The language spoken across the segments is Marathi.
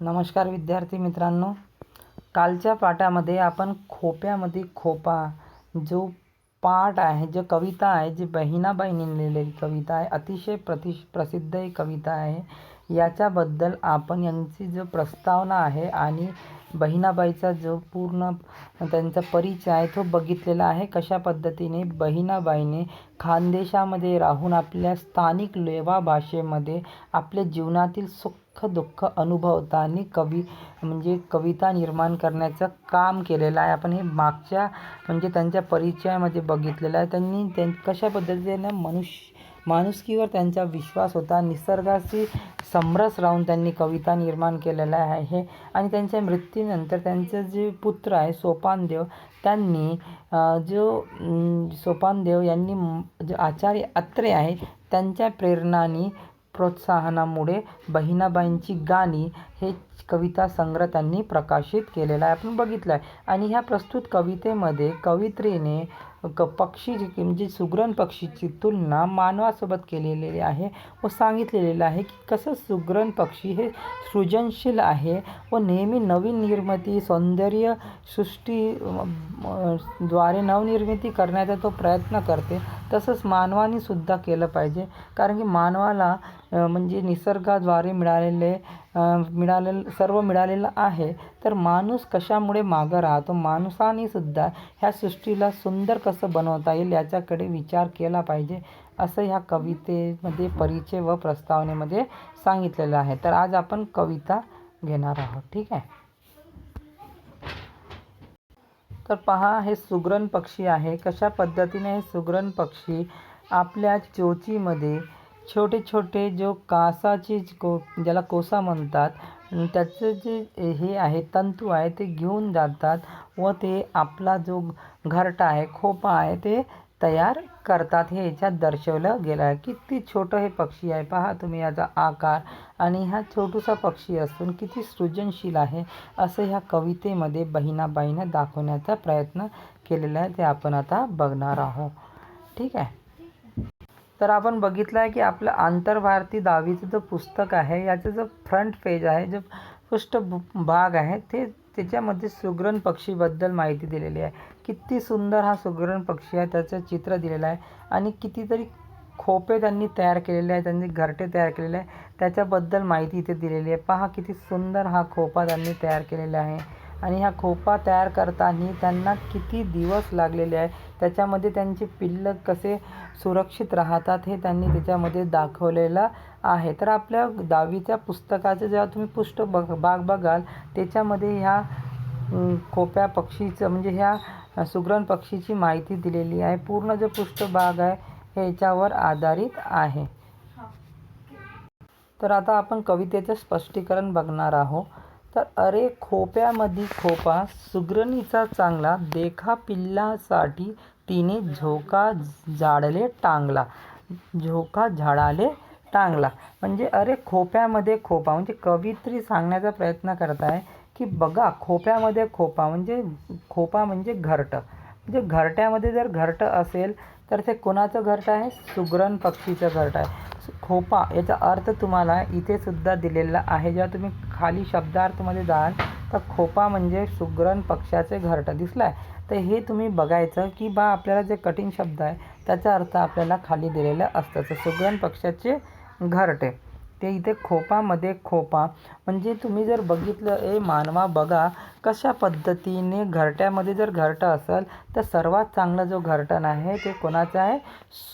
नमस्कार विद्यार्थी मित्रांनो. कालच्या पाठामध्ये आपण खोप्यामध्ये खोपा जो पाठ आहे जो कविता आहे जी बहिणाबाईंनी लिहिलेली कविता आहे अतिशय प्रति प्रसिद्ध ही कविता आहे. याच्याबद्दल आपण यांची जो प्रस्तावना आहे आणि बहिणाबाईचा जो पूर्ण त्यांचा परिचय आहे तो बघितलेला आहे. कशा पद्धतीने बहिणाबाईने खानदेशामध्ये राहून आपल्या स्थानिक लेवा भाषेमध्ये आपल्या जीवनातील सुख दुःख अनुभवताना कवी म्हणजे कविता निर्माण करण्याचं काम केलेलं आहे. आपण हे मागच्या म्हणजे त्यांच्या परिचयामध्ये बघितलेलं आहे. त्यांनी त्यां कशा पद्धतीने मनुष्य माणुसकीवर त्यांचा विश्वास होता. निसर्गाशी समरस राहून त्यांनी कविता निर्माण केलेल्या आहे आणि त्यांच्या मृत्यूनंतर त्यांचं जे पुत्र आहे सोपानदेव त्यांनी जो सोपानदेव यांनी जे आचार्य अत्रे आहे त्यांच्या प्रेरणाने प्रोत्साहनामुळे बहिणाबाईंची गाणी हे कविता संग्रह त्यांनी प्रकाशित केलेला आहे. आपण बघितलं आहे आणि ह्या प्रस्तुत कवितेमध्ये कवित्रीने क पक्षी म्हणजे सुग्रण पक्षीची तुलना मानवासोबत केलेली आहे व सांगितलेलं आहे की कसं सुग्रण पक्षी हे सृजनशील आहे व नेहमी नवीन निर्मिती सौंदर्य सृष्टी द्वारे नवनिर्मिती करण्याचा तो प्रयत्न करते. तसंच मानवाने सुद्धा केलं पाहिजे. कारण की मानवाला म्हणजे निसर्गाद्वारे मिळालेले मिळालेलं सर्व मिळालेलं आहे. तर माणूस कशामुळे मागं राहतो? माणसानेसुद्धा ह्या सृष्टीला सुंदर कसं बनवता येईल याच्याकडे विचार केला पाहिजे असं ह्या कवितेमध्ये परिचय व प्रस्तावनेमध्ये सांगितलेलं आहे. तर आज आपण कविता घेणार आहोत ठीक आहे? तर पहा हे सुग्रण पक्षी आहे. कशा पद्धतीने हे सुग्रण पक्षी आपल्या चोचीमध्ये छोटे छोटे जो कासाची को ज्याला कोसा म्हणतात त्याचं जे हे आहे तंतू आहे ते घेऊन जातात व ते आपला जो घरटा आहे खोपा आहे ते तयार करतात. हे याच्यात दर्शवलं गेलं आहे किती छोटं हे पक्षी आहे. पहा तुम्ही याचा आकार आणि हा छोटूसा पक्षी असून किती सृजनशील आहे असं ह्या कवितेमध्ये बहिणाबाईनं दाखवण्याचा प्रयत्न केलेला आहे ते आपण आता बघणार आहोत. ठीक आहे? तर आपण बघितलं आहे की आपलं आंतरभारती दहावीचं जो पुस्तक आहे याचं जो फ्रंट पेज आहे जो पृष्ठ भाग आहे ते त्याच्यामध्ये सुग्रण पक्षीबद्दल माहिती दिलेली आहे. किती सुंदर हा सुग्रण पक्षी आहे त्याचं चित्र दिलेलं आहे. आणि कितीतरी खोपे त्यांनी तयार केलेले आहे त्यांनी घरटे तयार केलेले आहे. त्याच्याबद्दल माहिती इथे दिलेली आहे. पहा किती सुंदर हा खोपा त्यांनी तयार केलेला आहे. आणि ह्या खोपा तयार करताना त्यांना किती दिवस लागलेले आहे त्याच्यामध्ये त्यांचे पिल्लं कसे सुरक्षित राहतात हे त्यांनी त्याच्यामध्ये दाखवलेलं आहे. तर आपल्या दहावीच्या पुस्तकाचं जेव्हा तुम्ही पुष्ट बघ बाग बघाल त्याच्यामध्ये ह्या खोप्या पक्षीचं म्हणजे ह्या सुग्रण पक्षीची माहिती दिलेली आहे. पूर्ण जो पृष्ठभाग आहे हे याच्यावर आधारित आहे. तर आता आपण कवितेचं स्पष्टीकरण बघणार आहोत. तर अरे खोप्यामध्ये खोपा सुग्रणीचा चांगला देखा पिल्लासाठी तिने झोका झाडले टांगला. झोका झाडाले टांगला. म्हणजे अरे खोप्यामध्ये खोपा. म्हणजे कवित्री सांगण्याचा प्रयत्न करत आहे की बघा खोप्यामध्ये खोपा म्हणजे खोपा म्हणजे घरटं. म्हणजे घरट्यामध्ये जर घरटं असेल तर ते कोणाचं घरटं आहे? सुग्रण पक्षीचं घरटं आहे. खोपा याचा अर्थ तुम्हाला इथे सुद्धा दिलेला आहे. जेव्हा तुम्ही खाली शब्दार्थमध्ये जाल तर खोपा म्हणजे सुग्रण पक्षाचे घरटं दिसलं आहे तर हे तुम्ही बघायचं की बा आपल्याला जे कठीण शब्द आहे त्याचा अर्थ आपल्याला खाली दिलेला असतं. तर सुग्रण पक्षाचे घरटे. ते इथे खोपामध्ये खोपा. म्हणजे तुम्ही जर बघितलं ए मानवा बघा कशा पद्धतीने घरट्यामध्ये जर घरटं असेल तर सर्वात चांगलं जो घरटण आहे ते कोणाचं आहे?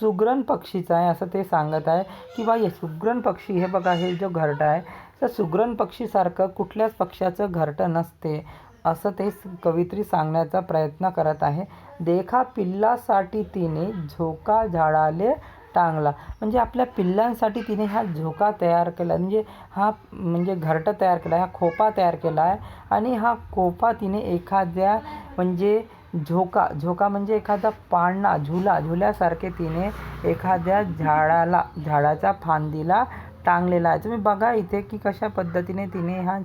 सुग्रण पक्षीचं आहे असं ते सांगत आहे की बा हे सुग्रण पक्षी हे बघा हे जो घरटं आहे तर सुग्रण पक्षीसारखं कुठल्याच पक्षाचं घरटं नसते असं ते कवित्री सांगण्याचा प्रयत्न करत आहे. देखा पिल्लासाठी तिने झोका झाडाले टांगला म्हणजे आपल्या पिल्लांसाठी तिने हा झोका तयार केला. म्हणजे हा म्हणजे घरटं तयार केला हा खोपा तयार केला आहे. आणि हा खोपा तिने एखाद्या म्हणजे झोका झोका म्हणजे एखादा पाळणा झुला झुल्यासारखे तिने एखाद्या झाडाला झाडाच्या फांदीला टांगलेला आहे. तुम्ही बघा इथे की कशा पद्धतीने तिने हा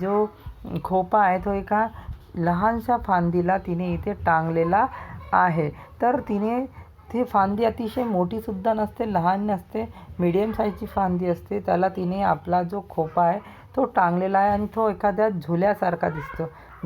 जो खोपा आहे तो एका लहानशा फांदीला तिने इथे टांगलेला आहे. तर तिने ती फांदी अतिशय मोठीसुद्धा नसते लहान नसते मिडियम साईजची फांदी असते. त्याला तिने आपला जो खोपा आहे तो टांगलेला आहे आणि तो एखाद्या झुल्यासारखा दिसतो.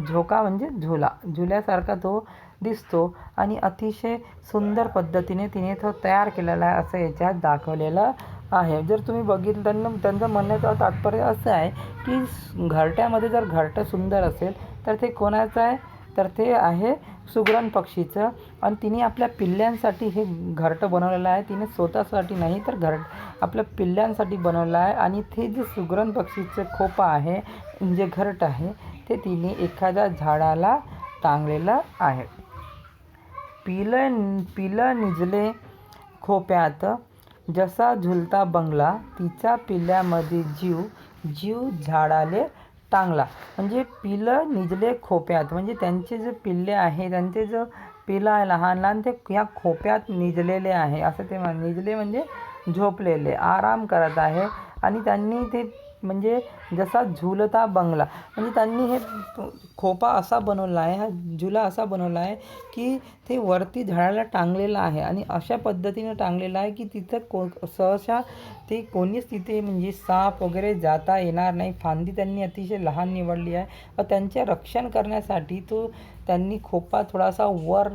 झोका म्हणजे झुला. झुल्यासारखा तो दिसतो आणि अतिशय सुंदर पद्धतीने तिने तो तयार केलेला आहे असं याच्यात दाखवलेलं आहे. जर तुम्ही बघितलं त्यांना त्यांचं म्हणण्याचं तात्पर्य असं आहे की घरट्यामध्ये जर घरटं सुंदर असेल तर ते कोणाचं आहे? तर ते आहे सुगरण पक्षीचं. आणि तिने आपल्या पिल्ल्यांसाठी हे घरटं बनवलेलं आहे. तिने स्वतःसाठी नाही तर घर आपल्या पिल्ल्यांसाठी बनवलं आहे. आणि ते जे सुगरण पक्षीचं खोपा आहे जे घरट आहे ते तिने एखाद्या झाडाला टांगलेलं आहे. पिलं पिलं निजले खोप्यात. जसा झुलता बंगला तिच्या पिल्ल्यामध्ये जीव जीव झाडाले टांगला म्हणजे पिलं निजले खोप्यात. म्हणजे त्यांचे जे पिल्ले आहे त्यांचे जो पिलं आहे लहान लहान ते ह्या खोप्यात निजलेले आहे. असं ते म्हण निजले म्हणजे झोपलेले. आराम करत आहे. आणि त्यांनी ते म्हणजे जसा झुलता बंगला. म्हणजे त्यांनी हे खोपा असा बनवला आहे हा झुला असा बनवला आहे की ते वरती झाडाला टांगलेलं आहे आणि अशा पद्धतीनं टांगलेलं आहे की तिथं को सहसा ते कोणीच तिथे म्हणजे साप वगैरे जाता येणार नाही. फांदी त्यांनी अतिशय लहान निवडली आहे. व त्यांचे रक्षण करण्यासाठी तो त्यांनी खोपा थोडासा वर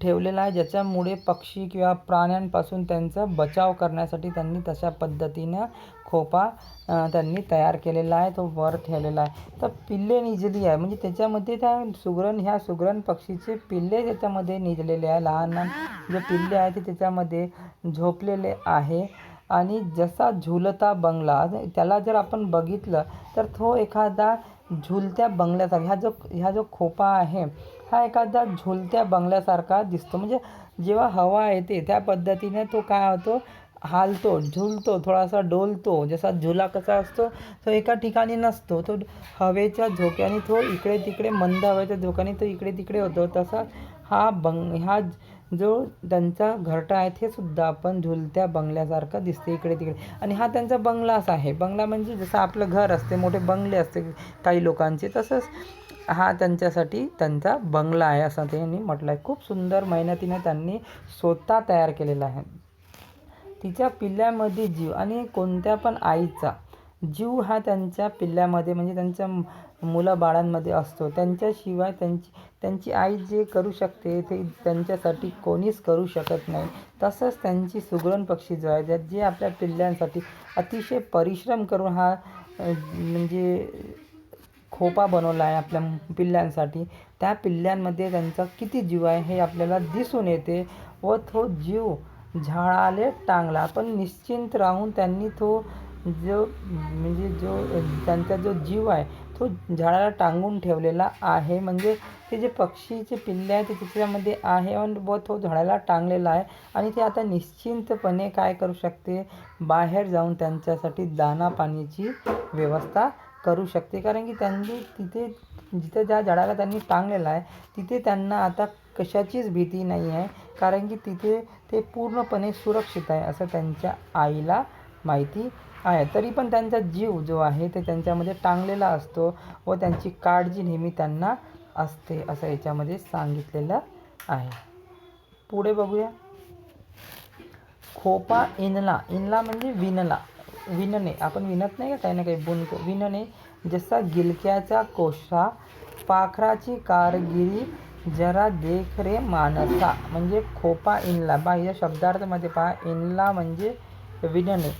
ठेवलेला आहे. ज्याच्यामुळे पक्षी किंवा प्राण्यांपासून त्यांचा बचाव करण्यासाठी त्यांनी तशा पद्धतीनं खोपा त्यांनी तयार केलेला आहे तो वर ठेवलेला आहे. तर पिल्ले निजली आहे. म्हणजे त्याच्यामध्ये त्या सुगरण ह्या सुगरण पक्षीचे पिल्ले त्याच्यामध्ये निजलेले आहे. लहान लहान जे पिल्ले आहे ते त्याच्यामध्ये झोपलेले आहे. आणि जसा झुलता बंगला त्याला जर आपण बघितलं तर तो एखादा झुलत्या बंगल्यासारखा ह्या जो ह्या जो खोपा आहे हा एखादा झुलत्या बंगल्यासारखा दिसतो. म्हणजे जेव्हा हवा येते त्या पद्धतीने तो काय होतो हालतो झुलतो थोडासा डोलतो जसा झुला कसा असतो तो एका ठिकाणी नसतो. तो हवेच्या झोक्याने तो इकडे तिकडे मंद हवेच्या झोक्याने तो इकडे तिकडे होतो. तसा हा बंग हा जो त्यांचा घरटा आहे ते सुद्धा आपण झुलत्या बंगल्यासारखं दिसते इकडे तिकडे आणि हा त्यांचा बंगलाच आहे. बंगला म्हणजे जसं आपलं घर असते मोठे बंगले असते काही लोकांचे तसंच हा त्यांच्यासाठी त्यांचा बंगला आहे असं त्यांनी म्हटलं आहे खूप सुंदर मेहनतीने त्यांनी स्वतः तयार केलेला आहे. तिच्या पिल्ल्यामध्ये जीव आणि कोणत्या पण आईचा जीव हा त्यांच्या पिल्ल्यामध्ये म्हणजे त्यांच्या मुलं बाळांमध्ये असतो. त्यांच्याशिवाय त्यांची त्यांची आई जे करू शकते ते त्यांच्यासाठी कोणीच करू शकत नाही. तसंच त्यांची सुगरण पक्षी जो आहे जे आपल्या पिल्ल्यांसाठी अतिशय परिश्रम करून हा म्हणजे खोपा बनवला आहे आपल्या पिल्ल्यांसाठी त्या पिल्ल्यांमध्ये त्यांचा किती जीव आहे हे आपल्याला दिसून येते व तो जीव झाडाले टांगला. पण निश्चिंत राहून त्यांनी तो जो म्हणजे जो त्यांचा जो जीव आहे तो झाडाला टांगून ठेवलेला आहे. म्हणजे ते जे पक्षीचे पिल्ले आहे ते त्याच्यामध्ये आहे व तो झाडाला टांगलेला आहे. आणि ते आता निश्चिंतपणे काय करू शकते? बाहेर जाऊन त्यांच्यासाठी दाना पाण्याची व्यवस्था करू शकते. कारण की त्यांनी तिथे जिथे ज्या झाडाला त्यांनी टांगलेला आहे तिथे त्यांना आता कशाचीच भीती नाही आहे. कारण की तिथे ते पूर्णपणे सुरक्षित आहे असं त्यांच्या आईला माहिती आहे. तरी पण त्यांचा जीव जो आहे ते त्यांच्यामध्ये टांगलेला असतो व त्यांची काळजी नेहमी त्यांना असते असं याच्यामध्ये सांगितलेलं आहे. पुढे बघूया. खोपा इनला. इनला म्हणजे विणला विणणे आपण विणत नाही का काही ना काही बुनतो विणणे जसा गिलक्याचा कोसा पाखराची कारगिरी जरा देख रे मानसा म्हणजे खोपा इनला. बा या शब्दार्थामध्ये पहा इनला म्हणजे विणणे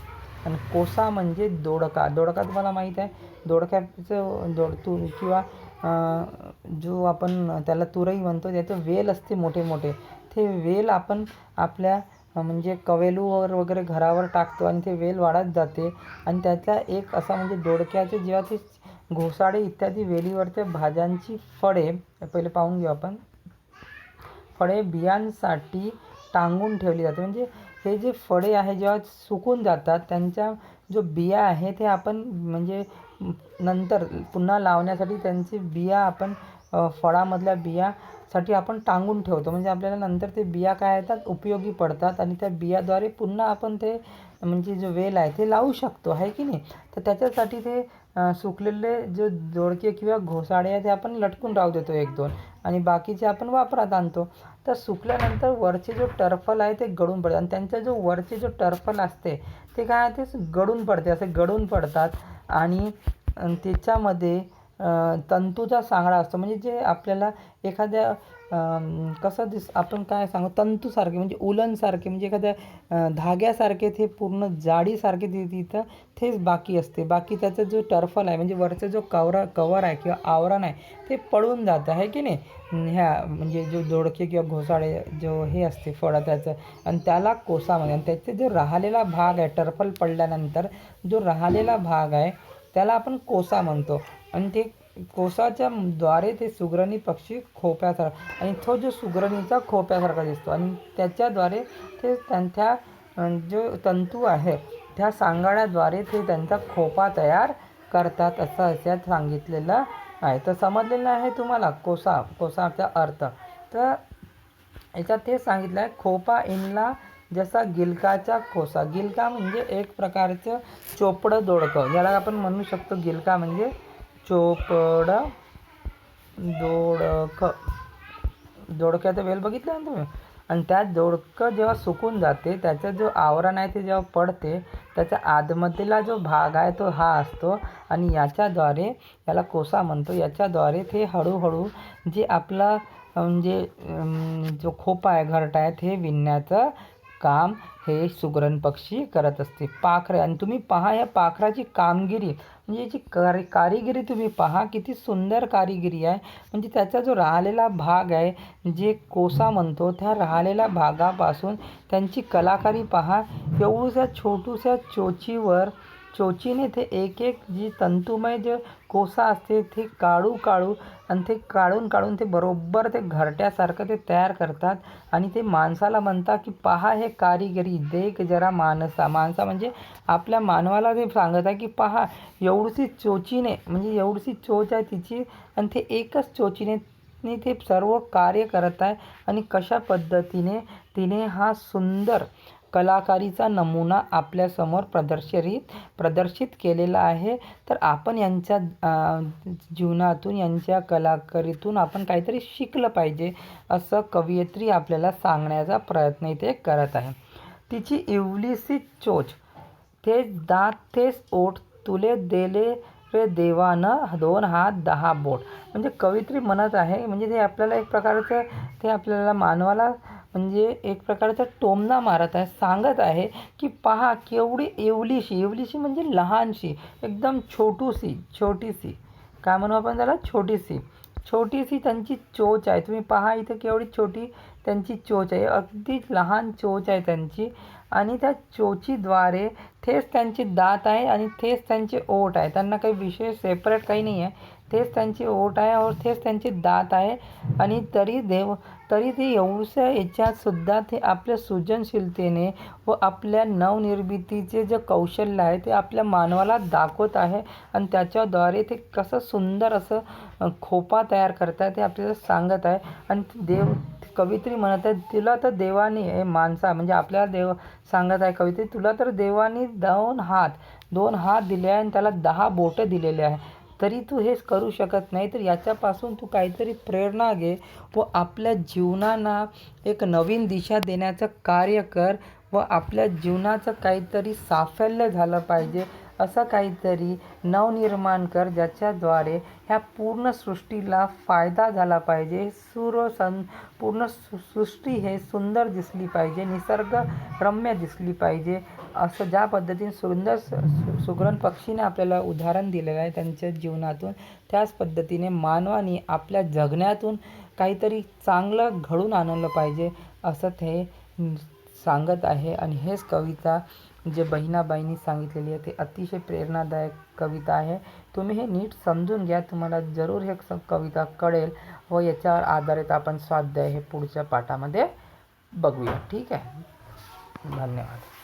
आणि कोसा म्हणजे दोडका. दोडका तुम्हाला माहीत आहे? दोडक्याचं दोड तू किंवा जो आपण त्याला तुरई म्हणतो त्याचं वेल असते मोठे मोठे ते वेल आपण आपल्या म्हणजे कवेलूवर वगैरे घरावर टाकतो आणि ते वेल वाढत जाते. आणि त्याचा एक असा म्हणजे दोडक्याचे जेव्हा ते घोसाळे इत्यादी वेलीवरच्या भाज्यांची फळे पहिले पाहून घेऊ आपण. फळे बियांसाठी टांगून ठेवली जाते. म्हणजे हे जे फळे आहे जेव्हा सुकून जातात त्यांच्या जो बिया आहे ते आपण म्हणजे नंतर पुन्हा लावण्यासाठी त्यांची बिया आपण फळामधल्या बियासाठी आपण टांगून ठेवतो. म्हणजे आपल्याला नंतर ते बिया काय येतात? उपयोगी पडतात आणि त्या बियाद्वारे पुन्हा आपण ते म्हणजे जो वेल आहे ते लावू शकतो. आहे की नाही? तर त्याच्यासाठी ते सुकलेले जे दोडके किंवा घोसाळे आहे ते आपण लटकून राहू देतो एक दोन आणि बाकीचे आपण वापरात आणतो. तर सुकल्यानंतर वरचे जो टर्फल आहे ते गळून पडतात आणि त्यांचा जो वरचे जो टर्फल असते ते काय ते गळून पडते असे गळून पडतात आणि त्याच्यामध्ये तंतूचा सांगडा असतो. म्हणजे जे आपल्याला एखाद्या कसं दिस आपण काय सांगू तंतूसारखे म्हणजे उलनसारखे म्हणजे एखाद्या धाग्यासारखे ते पूर्ण जाडीसारखे ति तिथं तेच बाकी असते. बाकी त्याचा जो टर्फल आहे म्हणजे वरचा जो कवरा कवर आहे किंवा आवरण आहे ते पडून जातं आहे की नाही? ह्या म्हणजे जो दोडके किंवा घोसाळे जो हे असते फळं त्याचं आणि त्याला कोसामध्ये आणि त्याचे जो राहिलेला भाग आहे टर्फल पडल्यानंतर जो राहिलेला भाग आहे त्याला आपण कोसा म्हणतो. आणि ते कोसाच्या द्वारे ते सुगरणी पक्षी खोप्यासारखा आणि तो जो सुगरणीचा खोप्यासारखा दिसतो. आणि त्याच्याद्वारे ते त्यांच्या जो तंतू आहे त्या सांगाड्याद्वारे ते त्यांचा खोपा तयार करतात असं याच्यात सांगितलेलं आहे. तर समजलेलं आहे तुम्हाला कोसा कोसाचा अर्थ. तर याच्यात ते सांगितलं आहे खोपा इनला जसा गिलकाचा कोसा गिलका म्हणजे एक प्रकारचं चोपडं दोडकं. ज्याला आपण म्हणू शकतो गिलका म्हणजे चोपडं दोडकं. दोडक्याचा वेल बघितलं ना तुम्ही? आणि त्यात दोडकं जेव्हा सुकून जाते त्याचं जो आवरण आहे ते जेव्हा पडते त्याच्या आतमधला जो भाग आहे तो हा असतो आणि याच्याद्वारे याला कोसा म्हणतो याच्याद्वारे ते हळूहळू जे आपला म्हणजे जो खोपा आहे घरटा आहे ते विणण्याचं काम हे सुगरण पक्षी करत असते. पाखरे आणि तुम्ही पहा या पाखराची कामगिरी म्हणजे याची कारी कारिगिरी तुम्ही पहा किती सुंदर कारिगिरी आहे. म्हणजे त्याचा जो राहिलेला भाग आहे जे कोसा म्हणतो त्या राहिलेल्या भागापासून त्यांची कलाकारी पहा. एवढ्या छोटूशा चोचीवर चोचीने ते एक एक जी तंतुमय जे कोसा असते ते काढू काढू आणि ते काढून काढून ते बरोबर ते घरट्यासारखं ते तयार करतात. आणि ते माणसाला म्हणतात की पहा हे कारिगरी देख जरा माणसा माणसा म्हणजे आपल्या मानवाला ते सांगत आहे की पहा एवढीशी चोचीने म्हणजे एवढीशी चोच आहे तिची आणि ते एकच चोचीने नी ते सर्व कार्य करत आहे. आणि कशा पद्धतीने तिने हा सुंदर कलाकारीचा नमुना आपल्यासमोर प्रदर्शरित प्रदर्शित केलेला आहे. तर आपण यांच्या जीवनातून यांच्या कलाकारीतून आपण काहीतरी शिकलं पाहिजे असं कवयित्री आपल्याला सांगण्याचा प्रयत्न इथे करत आहे. तिची इवलीसी चोच तेच दात तेच ओठ तुले देले रे देवानं दोन हात दहा बोट. म्हणजे कवित्री म्हणत आहे म्हणजे ते आपल्याला एक प्रकारचं ते आपल्याला मानवाला म्हणजे एक प्रकारचा टोमणा मारत आहे सांगत आहे की पहा केवढी एवलीशी एवलीशी म्हणजे लहानशी एकदम छोटूशी छोटीशी. काय म्हणू आपण त्याला? छोटीशी. छोटीशी त्यांची चोच आहे. तुम्ही पहा इथं केवढी छोटी त्यांची चोच आहे. अगदी लहान चोच आहे त्यांची. आणि त्या चोचीद्वारे थेच त्यांचे दात आहे आणि थेच त्यांचे ओठ आहे. त्यांना काही विशेष सेपरेट काही नाही आहे. तेच त्यांची ओठ आहे और तेच त्यांचे दात आहे. आणि तरी देव तरी ते एवढ्या याच्यातसुद्धा ते आपल्या सृजनशीलतेने व आपल्या नवनिर्मितीचे जे कौशल्य आहे ते आपल्या मानवाला दाखवत आहे. आणि त्याच्याद्वारे ते कसं सुंदर असं खोपा तयार करतात ते आपल्याला सांगत आहे. आणि देव कवित्री म्हणत आहे तुला तर देवाने आहे माणसा म्हणजे आपल्याला देव सांगत आहे कवित्री तुला तर देवाने दोन हात दोन हात दिले आहे आणि त्याला दहा बोटं दिलेले आहे तरी तू हेच करू शकत नाही तर याच्यापासून तू काहीतरी प्रेरणा घे व आपल्या जीवनाला एक नवीन दिशा देण्याचं कार्य कर व आपल्या जीवनाचं काहीतरी साफल्य झालं पाहिजे असं काहीतरी नवनिर्माण कर ज्याच्याद्वारे ह्या पूर्ण सृष्टीला फायदा झाला पाहिजे. सूर सं पूर्ण सृष्टी हे सुंदर दिसली पाहिजे निसर्गरम्य दिसली पाहिजे. असं ज्या पद्धतीने सुंदर स- सु- सुगरण पक्षीने आपल्याला उदाहरण दिलेलं आहे त्यांच्या जीवनातून त्याच पद्धतीने मानवाने आपल्या जगण्यातून काहीतरी चांगलं घडून आणलं पाहिजे असं ते सांगत आहे. आणि हेच कविता जे बहिणाबाईंनी सांगितलेली आहे ते अतिशय प्रेरणादायक कविता आहे. तुम्ही हे नीट समजून घ्या तुम्हाला जरूर हे स- कविता कळेल व याच्यावर आधारित आपण स्वाध्याय हे पुढच्या पाठामध्ये बघूया. ठीक आहे? धन्यवाद.